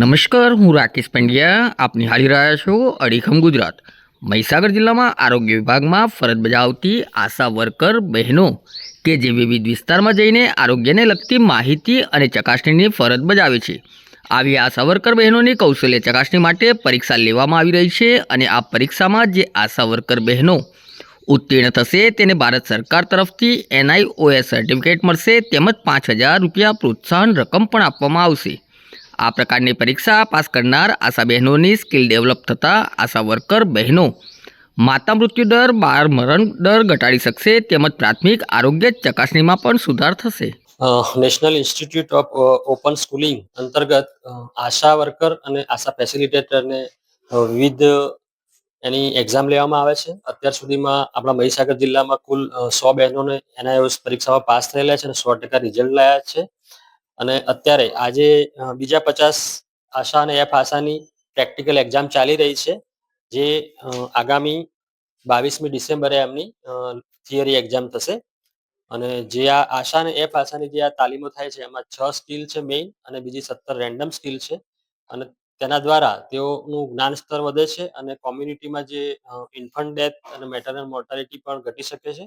નમસ્કાર, હું રાકેશ પંડ્યા. આપ નિહાળી રહ્યા છો અડીખમ ગુજરાત. મહીસાગર જિલ્લામાં આરોગ્ય વિભાગમાં ફરજ બજાવતી આશા વર્કર બહેનો કે જે વિવિધ વિસ્તારમાં જઈને આરોગ્યને લગતી માહિતી અને ચકાસણીની ફરજ બજાવે છે. આવી આશા વર્કર બહેનોની કૌશલ્ય ચકાસણી માટે પરીક્ષા લેવામાં આવી રહી છે અને આ પરીક્ષામાં જે આશા વર્કર બહેનો ઉત્તીર્ણ થશે તેને ભારત સરકાર તરફથી એનઆઈઓએસ સર્ટિફિકેટ મળશે તેમજ પાંચ હજાર રૂપિયા પ્રોત્સાહન રકમ પણ આપવામાં આવશે. આ પ્રકારની પરીક્ષા પાસ કરનાર આશા બહેનોની સ્કિલ ડેવલપ થતાં આશા વર્કર બહેનો. માતા મૃત્યુ દર, બાળ મરણ દર ઘટાડી શકશે તેમજ પ્રાથમિક આરોગ્ય ચકાસણીમાં પણ સુધાર થશે. National Institute of Open Schooling અંતર્ગત આશા વર્કર અને આશા ફેસિલિટેટરને વિવિધ એની એક્ઝામ લેવામાં આવે છે. અત્યાર સુધીમાં આપણા મહીસાગર જિલ્લામાં કુલ સો બહેનોને એનઆઈઓએસ પરીક્ષામાં પાસ થયેલા છે અને સો ટકા રિઝલ્ટ લાયા છે. અને અત્યારે આજે બીજા પચાસ આશા અને એફ આશાની પ્રેક્ટિકલ એક્ઝામ ચાલી રહી છે, જે આગામી બાવીસમી ડિસેમ્બરે એમની થિયરી એક્ઝામ થશે. અને જે આ આશા અને એફ આશાની જે આ તાલીમો થાય છે, એમાં છ સ્કિલ છે મેઇન અને બીજી સત્તર રેન્ડમ સ્કિલ છે. અને તેના દ્વારા તેઓનું જ્ઞાન સ્તર વધે છે અને કોમ્યુનિટીમાં જે ઇન્ફન્ટ ડેથ અને મેટરનલ મોર્ટાલિટી પણ ઘટી શકે છે.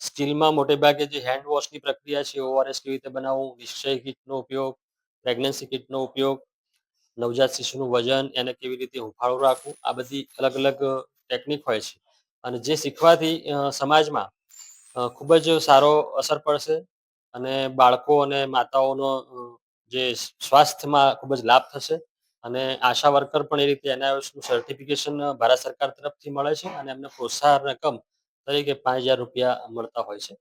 સ્કિલમાં મોટે ભાગે જે હેન્ડ વોશની પ્રક્રિયા છે ઓઆરએસ કેવી રીતે બનાવવું, નિશ્ચય કીટનો ઉપયોગ પ્રેગ્નન્સી કીટનો ઉપયોગ, નવજાત શિશુનું વજન, એને કેવી રીતે હુંફાળું રાખવું, આ બધી અલગ અલગ ટેકનિક હોય છે. અને જે શીખવાથી સમાજમાં ખૂબ જ સારો અસર પડશે અને બાળકો અને માતાઓનો જે સ્વાસ્થ્યમાં ખૂબ જ લાભ થશે અને આશા વર્કર પણ એ રીતે એનઆઈઓએસનું સર્ટિફિકેશન ભારત સરકાર તરફથી મળે છે અને એમને પ્રોત્સાહન રકમ તરીકે પાંચ હજાર રૂપિયા મળતા હોય છે.